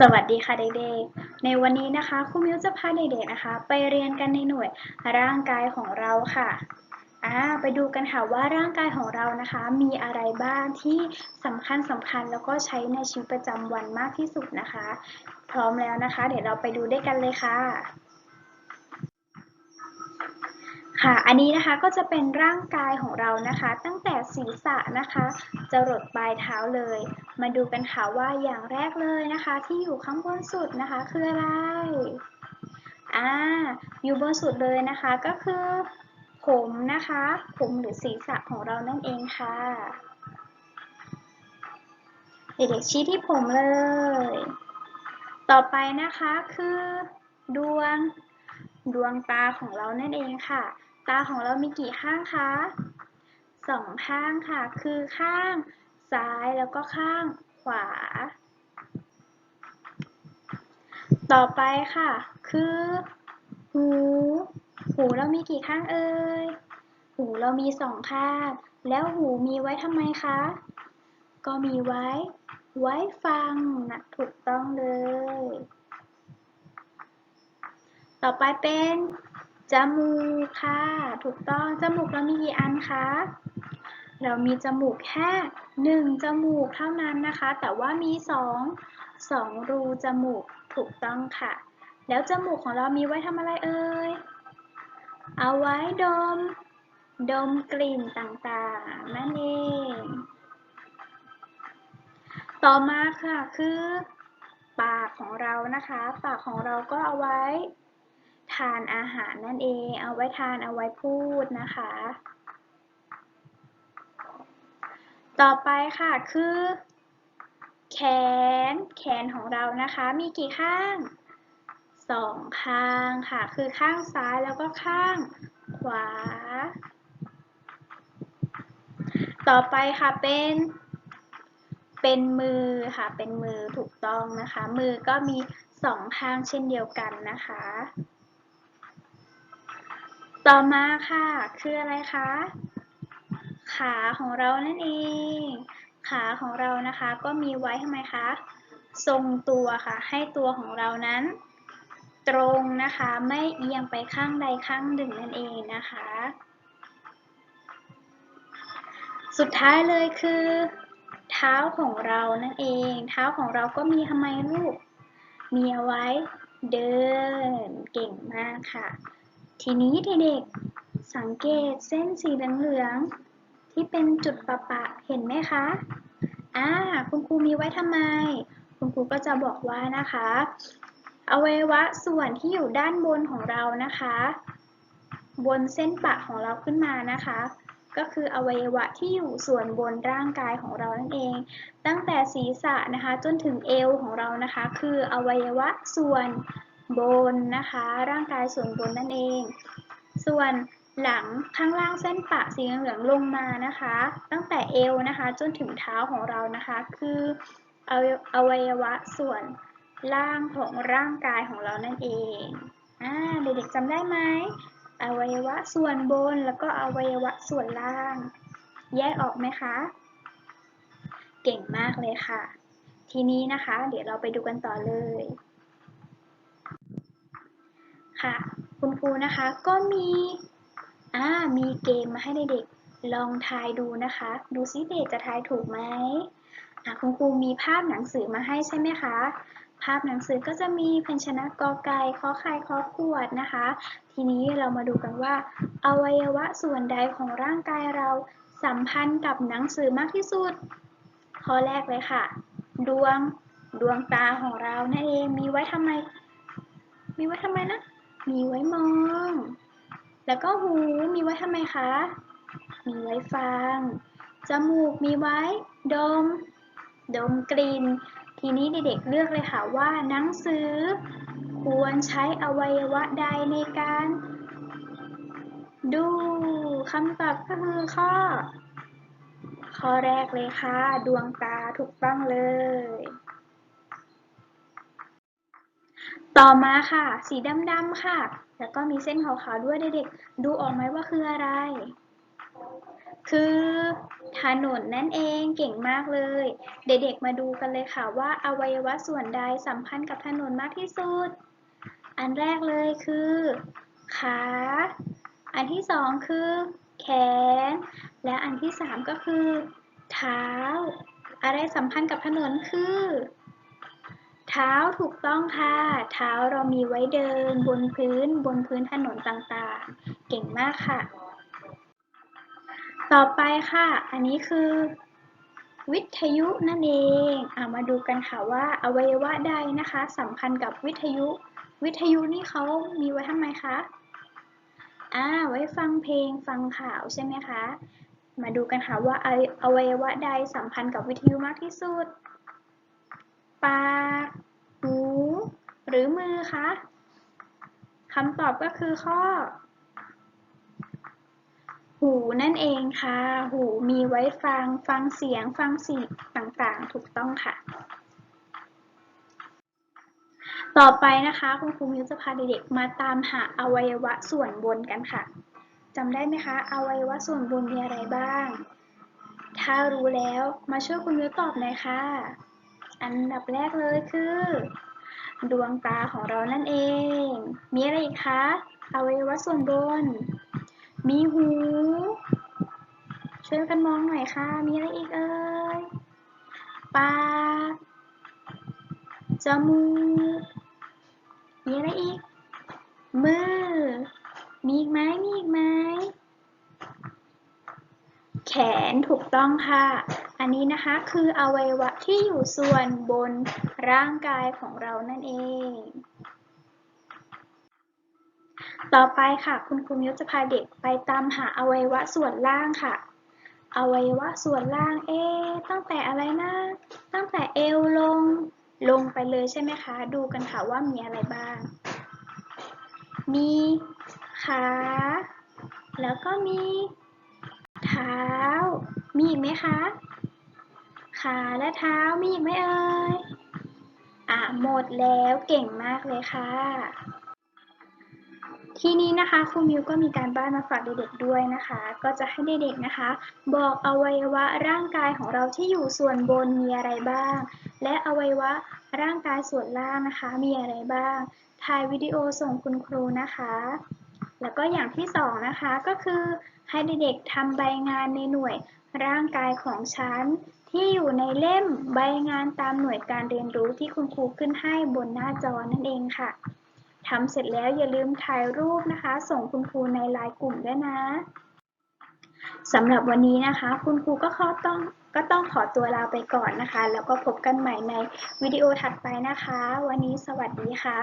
สวัสดีค่ะเด็กๆ ในวันนี้นะคะครูมิวจะพาเด็กๆนะคะ ไปเรียนกันในหน่วยร่างกายของเราค่ะอ่าไปดูกันค่ะว่าร่างกายของเรานะคะ มีอะไรบ้างที่สำคัญสำคัญแล้วก็ใช้ในชีวิตประจำวันมากที่สุดนะคะ พร้อมแล้วนะคะ เดี๋ยวเราไปดูด้วยกันเลยค่ะ ค่ะ อันนี้นะคะก็จะเป็นร่างกายของเรานะคะ ตั้งแต่ศีรษะนะคะจะรดปลายเท้าเลย มาดูกันค่ะว่าอย่างแรกเลยนะคะ ที่อยู่ข้างบนสุดนะคะคืออะไรอ่าอยู่บนสุดเลยนะคะก็คือผมนะคะ ผมหรือศีรษะของเรานั่นเองค่ะเด็กๆชี้ที่ผมเลย ต่อไปนะคะคือดวงดวงตาของเรานั่นเองค่ะ ตาของเรามีกี่ข้างคะสองข้างค่ะ คือข้างซ้ายแล้วก็ข้างขวา ต่อไปค่ะ คือ หู หูเรามีกี่ข้างเอ่ย หูเรามีสองข้าง แล้วหูมีไว้ทำไมคะ ก็มีไว้ ไว้ฟังนะถูกต้องเลย ต่อไปเป็น จมูกค่ะ ถูกต้อง จมูกเรามีกี่อันคะ เรามีจมูกแค่หนึ่งจมูกเท่านั้นนะคะ แต่ว่ามีสองสองรูจมูกถูกต้องค่ะ แล้วจมูกของเรามีไว้ทำอะไรเอ่ย เอาไว้ดม ดมกลิ่นต่างๆ นั่นเอง ต่อมาค่ะคือ ปากของเรานะคะ ปากของเราก็เอาไว้ ทานอาหารนั่นเอง เอาไว้ทานเอาไว้พูดนะคะ ต่อไปค่ะคือ แขน แขนของเรานะคะ มีกี่ข้างสองข้างค่ะ คือข้างซ้ายแล้วก็ข้างขวา ต่อไปค่ะเป็นเป็นมือค่ะ เป็นมือถูกต้องนะคะ มือก็มีสองข้างเช่นเดียวกันนะคะ ต่อมาค่ะ คืออะไรคะ ขาของเรานั่นเอง ขาของเรานะคะก็มีไว้ทำไมคะ ทรงตัวค่ะ ให้ตัวของเรานั้น ตรงนะคะไม่เอียงไปข้างใดข้างหนึ่งนั่นเองนะคะ สุดท้ายเลยคือ เท้าของเรานั่นเอง เท้าของเราก็มีทำไมลูก มีเอาไว้เดินเก่งมากค่ะ ทีนี้เด็กๆ สังเกตเส้นสีเหลืองๆที่เป็นจุดประปะเห็นไหมคะอ่าคุณครูมีไว้ทำไม คุณครูก็จะบอกว่านะคะอวัยวะส่วนที่อยู่ด้านบนของเรานะคะ บนเส้นปะของเราขึ้นมานะคะ ก็คืออวัยวะที่อยู่ส่วนบนร่างกายของเรานั่นเอง ตั้งแต่ศีรษะนะคะจนถึงเอวของเรานะคะ คืออวัยวะส่วน บนนะคะ ร่างกายส่วนบนนั่นเอง ส่วนหลังข้างล่างเส้นปะสีเหลืองลงมานะคะ ตั้งแต่เอวนะคะจนถึงเท้าของเรานะคะ คืออวัยวะส่วนล่างของร่างกายของเรานั่นเองอ่าเด็กๆจำได้ไหมอวัยวะส่วนบนแล้วก็อวัยวะส่วนล่าง แยกออกไหมคะ เก่งมากเลยค่ะ ทีนี้นะคะ เดี๋ยวเราไปดูกันต่อเลย ค่ะ คุณครูนะคะก็มีอ่ามีเกมมาให้เด็กๆลองทายดูนะคะ ดูซิเด็กจะทายถูกไหมอะคุณครูมีภาพหนังสือมาให้ใช่ไหมคะภาพหนังสือก็จะมีพัญชนะกอไก่ขอไข่ขอขวดนะคะ ทีนี้เรามาดูกันว่า อวัยวะส่วนใดของร่างกายเราสัมพันธ์กับหนังสือมากที่สุด ข้อแรกเลยค่ะ ดวงดวงตาของเรานั่นเองมีไว้ทำไม มีไว้ทำไมนะ มีไว้มอง แล้วก็หูมีไว้ทำไมคะ มีไว้ฟัง จมูกมีไว้ ดม ดมกลิ่น ทีนี้เด็กๆเลือกเลยค่ะว่าหนังสือ ควรใช้อวัยวะใดในการ ดูคำตอบก็คือข้อ ข้อแรกเลยค่ะ ดวงตาถูกต้องเลย ต่อมาค่ะ สีดำๆค่ะ แล้วก็มีเส้นขาวๆด้วยเด็กๆดูออกไหมว่าคืออะไร คืคือถนนนั่นเองเก่งมากเลย เด็กๆมาดูกันเลยค่ะว่าอวัยวะส่วนใดสัมพันธ์กับถนนมากที่สุด อันแรกเลยคือ ขา อันที่สองคือ แขน และอันที่สามก็คือ เท้า อะไรสัมพันธ์กับถนนคือ เท้าถูกต้องค่ะ เท้าเรามีไว้เดิน บนพื้น บนพื้นถนนต่างๆ เก่งมากค่ะ ต่อไปค่ะ อันนี้คือ วิทยุนั่นเองอามาดูกันค่ะว่าอวัยวะใดนะคะสัมพันธ์กับวิทยุ วิทยุนี่เขามีไว้ทำไมคะอ่าไว้ฟังเพลงฟังข่าวใช่ไหมคะ มาดูกันค่ะว่าอวัยวะใดสัมพันธ์กับวิทยุมากที่สุด ปาก หรือมือคะคำตอบก็คือข้อ หูนั่นเองค่ะ หูมีไว้ฟัง ฟังเสียง ฟังสิ่งต่างๆ ถูกต้องค่ะ ต่อไปนะคะ คุณครูมิวจะพาเด็กๆมาตามหาอวัยวะส่วนบนกันค่ะจำได้ไหมคะ อวัยวะส่วนบนมีอะไรบ้าง ถ้ารู้แล้วมาช่วยคุณมิวตอบหน่อยค่ะ อันดับแรกเลยคือ ดวงตาของเรานั่นเอง มีอะไรอีกคะอวัยวะส่วนบน มีหู ช่วยกันมองหน่อยค่ะ มีอะไรอีกเอ่ย ปากจมูก มีอะไรอีก มือ มีอีกไหมมีอีกไหม แขนถูกต้องค่ะ อันนี้นะคะคืออวัยวะที่อยู่ส่วนบนร่างกายของเรานั่นเอง ต่อไปค่ะคุณครูมิวจะพาเด็กไปตามหาอวัยวะส่วนล่างค่ะ อวัยวะส่วนล่างเอ๊ตั้งแต่อะไรนะ ตั้งแต่เอวลงลงไปเลยใช่ไหมคะ ดูกันค่ะว่ามีอะไรบ้าง มีขา แล้วก็มีเท้า มีอีกไหมคะ ขาและเท้ามีอีกไหมเอ่ย อะหมดแล้วเก่งมากเลยค่ะ ทีนี้นะคะครูมิวก็มีการบ้านมาฝากเด็กๆด้วยนะคะ ก็จะให้เด็กๆนะคะ บอกอวัยวะร่างกายของเราที่อยู่ส่วนบนมีอะไรบ้าง และอวัยวะร่างกายส่วนล่างนะคะ มีอะไรบ้างถ่ายวิดีโอส่งคุณครูนะคะ แล้วก็อย่างที่สองนะคะก็คือให้เด็กๆทำใบงานในหน่วยร่างกายของฉัน ที่อยู่ในเล่มใบงานตามหน่วยการเรียนรู้ที่คุณครูขึ้นให้บนหน้าจอนั่นเองค่ะทำเสร็จแล้วอย่าลืมถ่ายรูปนะคะ ส่งคุณครูในไลน์กลุ่มด้วยนะสำหรับวันนี้นะคะ คุณครูก็ขอต้องก็ต้องขอตัวลาไปก่อนนะคะ แล้วก็พบกันใหม่ในวิดีโอถัดไปนะคะ วันนี้สวัสดีค่ะ